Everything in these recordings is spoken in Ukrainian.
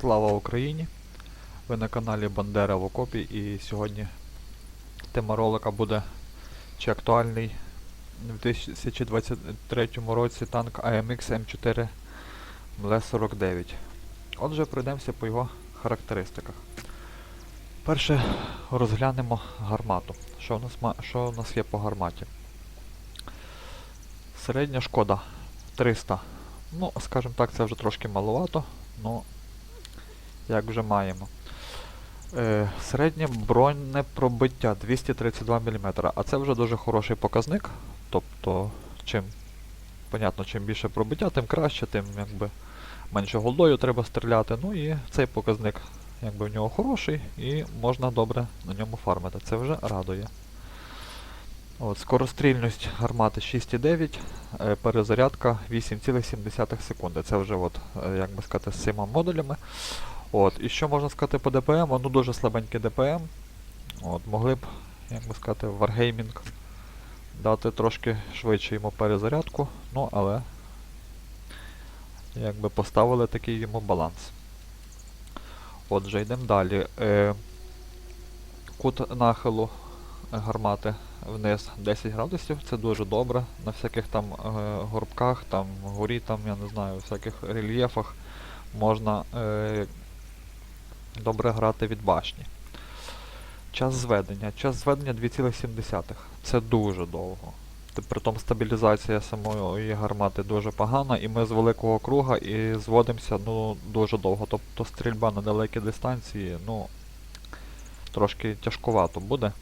Слава Україні! Ви на каналі Бандера в Окопі і сьогодні тема ролика буде чи актуальний в 2023 році танк AMX M4 МЛ-49. Отже, пройдемося по його характеристиках. Перше розглянемо гармату. Що у нас, що у нас є по гарматі? Середня шкода 300. Ну, скажімо так, це вже трошки маловато, ну як вже маємо. Е, середнє бронепробиття 232 мм, а це вже дуже хороший показник. Тобто, чим, понятно, чим більше пробиття, тим краще, тим якби менше голдою треба стріляти. Ну і цей показник якби в нього хороший і можна добре на ньому фармити. Це вже радує. От, скорострільність гармати 6,9, е, перезарядка 8,7 секунди. Це вже от, е, як би сказати, з цими модулями. От, і що можна сказати по ДПМ? Ну дуже слабенький ДПМ. От, могли б, як би сказати, Wargaming дати трошки швидше йому перезарядку, ну але якби поставили такий йому баланс. Отже, йдемо далі. Е, кут нахилу гармати вниз 10 градусів, це дуже добре. На всяких там е, горбках, там горі, там, я не знаю, всяких рельєфах можна е, добре грати від башні. Час зведення. Час зведення 2,7. Це дуже довго. Притом стабілізація самої гармати дуже погана, і ми з великого круга і зводимося ну, дуже довго. Тобто стрільба на далекій дистанції, ну, трошки тяжкувато буде.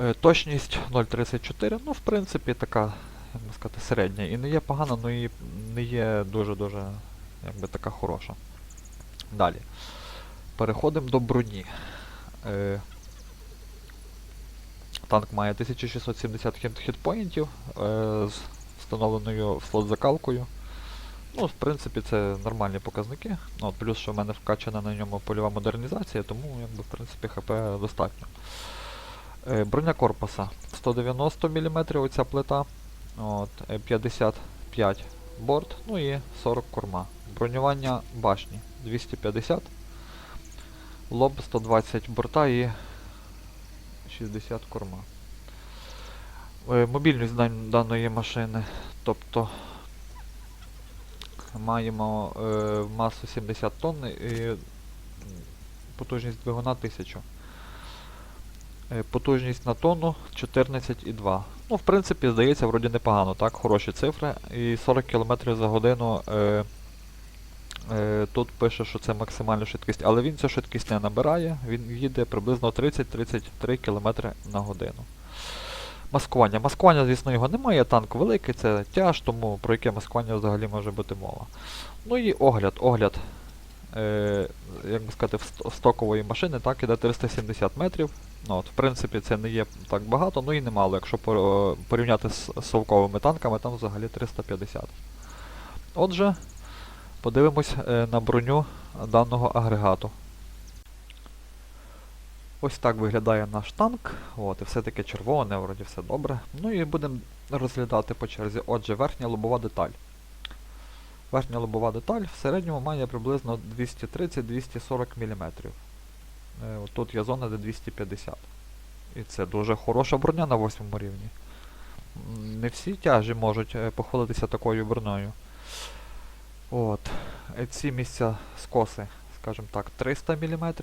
Е, Точність 0.34, ну, в принципі, така, як би сказати, середня. І не є погана, ну і не є дуже-дуже, така хороша. Далі. Переходимо до броні. Е, танк має 1670 хіт- хітпоінтів е, з встановленою слот закалкою. Ну, в принципі, це нормальні показники. Ну, плюс, що в мене вкачана на ньому польова модернізація, тому якби, в принципі, ХП достатньо. Е, броня корпуса 190 мм оця плита, от, е, 55 борт, ну і 40 корма. Бронювання башні 250, лоб 120 борта і 60 корма. Е, Мобільність даної машини, тобто маємо е, масу 70 тонн і потужність двигуна 1000. Е, Потужність на тонну 14,2. Ну, в принципі, здається, вроді непогано, так, хороші цифри. І 40 км за годину е, е, тут пише, що це максимальна швидкість, але він цю швидкість не набирає, він їде приблизно 30-33 км на годину. Маскування. Маскування, звісно, його немає, танк великий, це тяж, тому про яке маскування взагалі може бути мова. Ну і огляд. Огляд, е, як би сказати, в стокової машини, так, іде 370 метрів. Ну, от, в принципі, це не є так багато, ну і немало. Якщо порівняти з совковими танками, там взагалі 350. Отже, подивимось е, на броню даного агрегату. Ось так виглядає наш танк. От, і все таке червоне, вроді все добре. Ну і будемо розглядати по черзі. Отже, верхня лобова деталь. Верхня лобова деталь в середньому має приблизно 230-240 мм. Е, Тут є зона, де 250. І це дуже хороша броня на 8 рівні. Не всі тяжі можуть е, похвалитися такою бронею. От. Е, Ці місця скоси, скажімо так, 300 мм.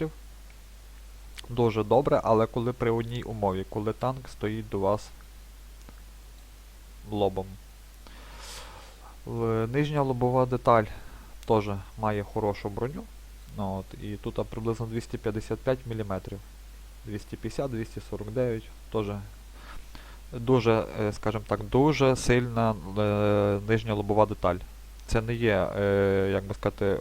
Дуже добре, але коли при одній умові, коли танк стоїть до вас лобом. Нижня лобова деталь теж має хорошу броню. Ну, от, і тут приблизно 255 мм. 250-249 теж дуже, е, скажімо так, дуже сильна е, нижня лобова деталь. Це не є, е, як би сказати,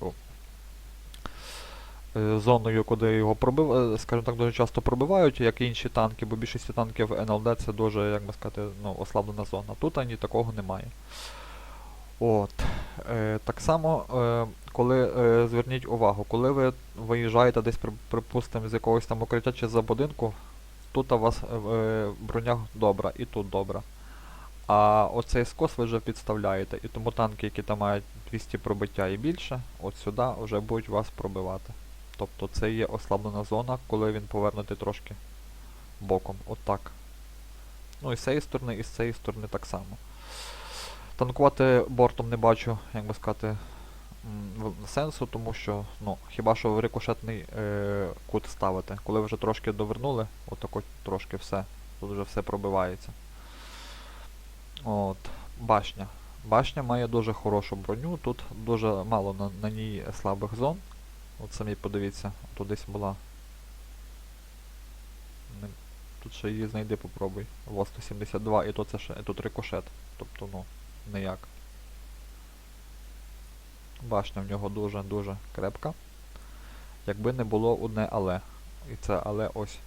е, зоною, куди його пробив, е, скажімо так, дуже часто пробивають, як і інші танки, бо більшості танків НЛД це дуже, як би сказати, ну, ослаблена зона. Тут ані такого немає. От. Е, так само, коли е, зверніть увагу, коли ви виїжджаєте десь, при- припустимо, з якогось там укриття чи за будинку, тут у вас е, е, броня добра і тут добра. А оцей скос ви вже підставляєте. І тому танки, які там мають 200 пробиття і більше, от сюди вже будуть вас пробивати. Тобто це є ослаблена зона, коли він повернутий трошки боком. Отак. Ну і з цієї сторони, і з цієї сторони так само. Танкувати бортом не бачу, як би сказати, сенсу, тому що, ну, хіба що рикошетний е, кут ставити. Коли вже трошки довернули, отако трошки все. Тут вже все пробивається. От, башня. Башня має дуже хорошу броню, тут дуже мало на, на ній слабих зон. От самі подивіться, тут десь була. Тут ще її знайди попробуй. Во 172 і то це ще тут рикошет. Тобто, ну, ніяк. Башня в нього дуже-дуже крепка. Якби не було одне але. І це але ось.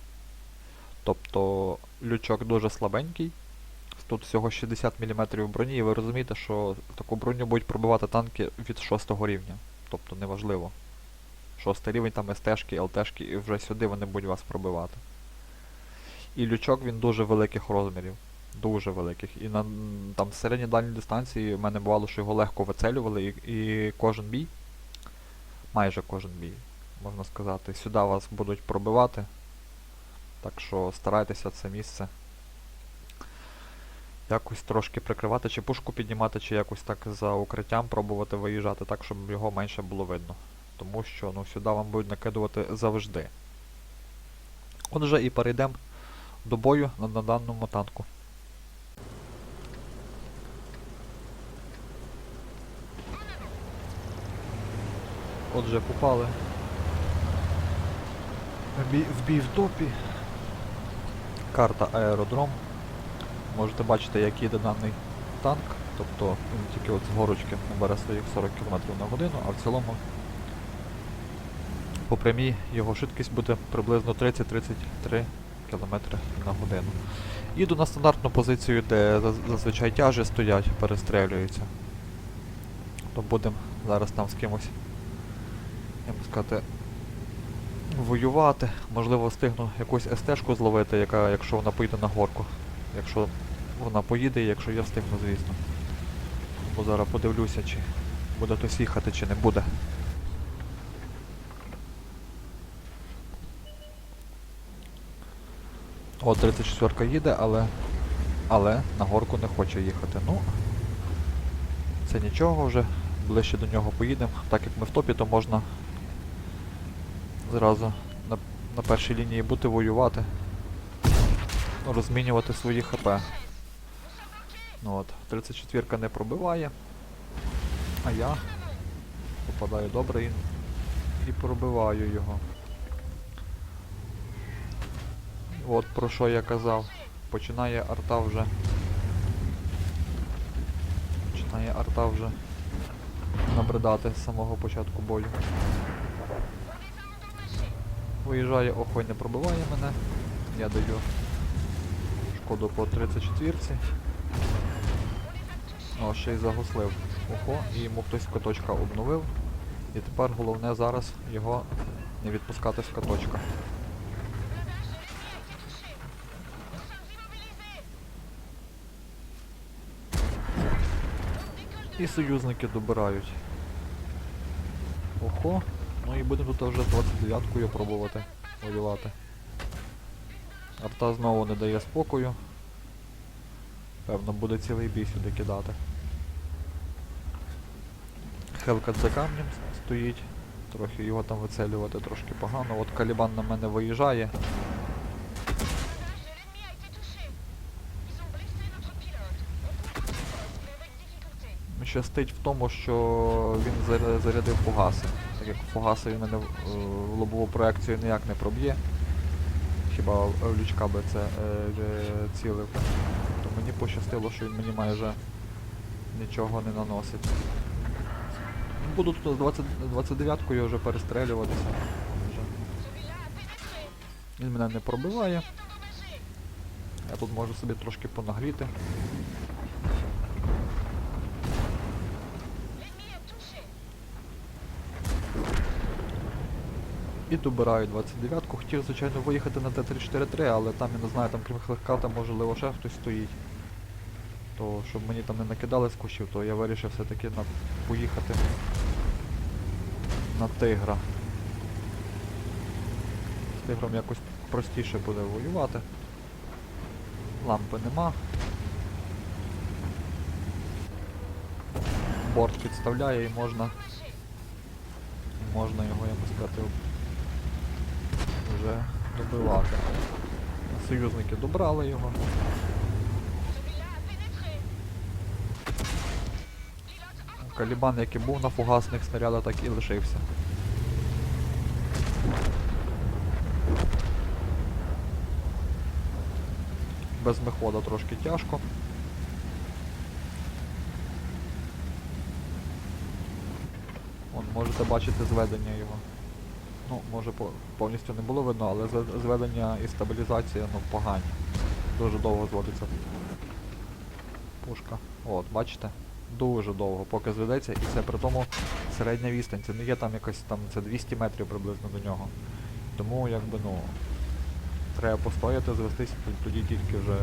Тобто лючок дуже слабенький. Тут всього 60 мм броні, і ви розумієте, що таку броню будуть пробивати танки від 6 рівня. Тобто неважливо. Шостий рівень там СТшки, ЛТшки, і вже сюди вони будуть вас пробивати. І лючок він дуже великих розмірів. Дуже великих. І на там середній дальній дистанції в мене бувало, що його легко вицелювали, і, і кожен бій, майже кожен бій, можна сказати, сюди вас будуть пробивати. Так що старайтеся це місце якось трошки прикривати, чи пушку піднімати, чи якось так за укриттям пробувати виїжджати, так, щоб його менше було видно. Тому що ну, сюди вам будуть накидувати завжди. Отже, і перейдемо до бою на, на даному танку. Отже, попали. В бій, в бій топі. Карта аеродром. Можете бачити, як їде даний танк. Тобто він тільки от з горочки набере своїх 40 км на годину, а в цілому по прямій його швидкість буде приблизно 30-33 км на годину. Їду на стандартну позицію, де зазвичай тяжі стоять, перестрелюються. То будемо зараз там з кимось, як сказати, воювати. Можливо, встигну якусь СТ-шку зловити, яка, якщо вона поїде на горку. Якщо вона поїде, якщо я встигну, звісно. Бо зараз подивлюся, чи буде хтось їхати, чи не буде. О, 34 їде, але. Але на горку не хоче їхати. Ну. Це нічого вже. Ближче до нього поїдемо. Так як ми в топі, то можна зразу на, на першій лінії бути воювати. Ну, Розмінювати свої ХП. Ну от, 34 не пробиває. А я попадаю добре і, і пробиваю його. От про що я казав. Починає арта вже. Починає арта вже набридати з самого початку бою. Виїжджає, охой не пробиває мене. Я даю шкоду по 34-ці. О, ще й загуслив. Ого, і йому хтось з каточка обновив. І тепер головне зараз його не відпускати з каточка. І союзники добирають. Ого, ну і будемо тут вже з 29-кою пробувати воювати. Арта знову не дає спокою. Певно, буде цілий бій сюди кидати. Хелка за камнем стоїть. Трохи його там вицелювати трошки погано. От Калібан на мене виїжджає. Щастить в тому, що він зарядив фугаси. Як фугаси він мене в е, лобову проекцію ніяк не проб'є. Хіба в лючка би це е, е, цілив. То мені пощастило, що він мені майже нічого не наносить. Буду тут з 20 29-кою вже перестрелюватися. Він мене не пробиває. Я тут можу собі трошки понагріти. І добираю 29-ку. Хотів, звичайно, виїхати на Т-343, але там, я не знаю, там крім хлехката, можливо, ще хтось стоїть. То щоб мені там не накидали з кущів, то я вирішив все-таки на... поїхати на тигра. З тигром якось простіше буде воювати. Лампи нема. Борт підставляє і можна. Можна його, я би сказати, вже добивати. Союзники добрали його. Калібан, який був на фугасних снарядах, так і лишився. Без михода трошки тяжко. Вон, можете бачити зведення його. Ну, може повністю не було видно, але зведення і стабілізація ну, погані. Дуже довго зводиться пушка. От, бачите? Дуже довго, поки зведеться, і це при тому середня відстань. Це не є там якось там, це 200 метрів приблизно до нього. Тому якби ну. Треба постояти, звестись, тоді тільки вже.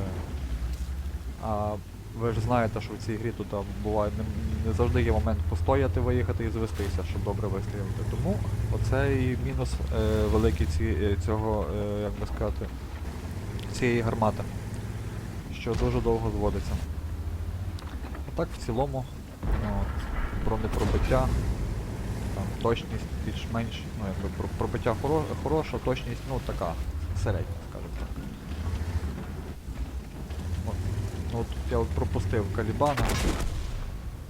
А ви ж знаєте, що в цій грі тут буває не, не завжди є момент постояти, виїхати і звестися, щоб добре вистрілити. Тому оце і мінус е, великий ці, е, цього, е, як би сказати, цієї гармати. Що дуже довго зводиться. А так в цілому ну, от, бронепробиття, там, точність більш-менш, ну якби про- пробиття хоро, хороша, точність, ну така, середня, скажімо так. От, ну, от я от пропустив Калібана,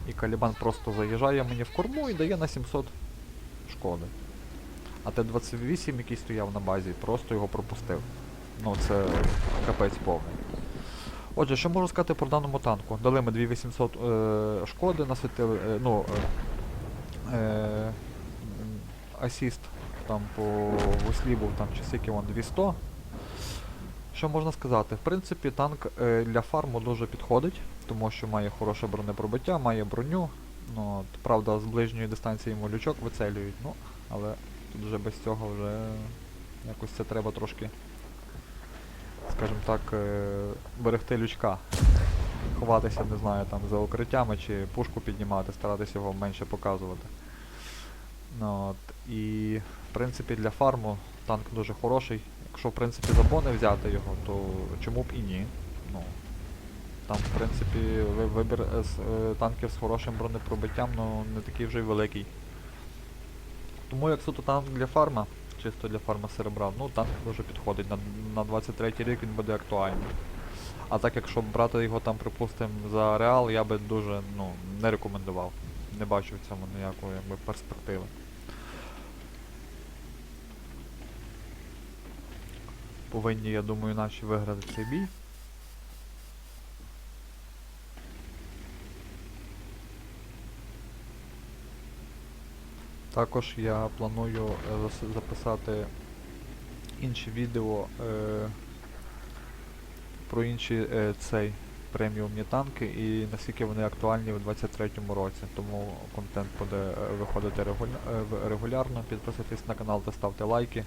і Калібан просто заїжджає мені в корму і дає на 700 шкоди. А Т-28, який стояв на базі, просто його пропустив. Ну це капець повний. Отже, що можу сказати про даному танку? Дали ми 2800 е, шкоди, насвітили, е, ну, е, е, асіст там по веслі був там чи скільки вон 200. Що можна сказати? В принципі, танк е, для фарму дуже підходить, тому що має хороше бронепробиття, має броню. Ну, правда, з ближньої дистанції йому лючок вицелюють, ну, але тут вже без цього вже якось це треба трошки скажімо так, е, берегти лючка. Ховатися, не знаю, там за укриттями чи пушку піднімати, старатися його менше показувати. Ну, от, і в принципі для фарму танк дуже хороший. Якщо в принципі за бони взяти його, то чому б і ні. Ну, там, в принципі, вибір з, е, танків з хорошим бронепробиттям ну, не такий вже й великий. Тому як суто танк для фарма, чисто для фарма серебра, ну танк дуже підходить. На, на 23 рік він буде актуальний. А так якщо брати його там, припустимо, за реал, я би дуже ну, не рекомендував. Не бачу в цьому ніякої якби, перспективи. Повинні, я думаю, наші виграти цей бій. Також я планую е, записати інші відео е, про інші е, цей преміумні танки і наскільки вони актуальні у 23-му році. Тому контент буде е, виходити е, в- регулярно. Підписуйтесь на канал та ставте лайки.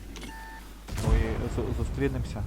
Зустрінемося.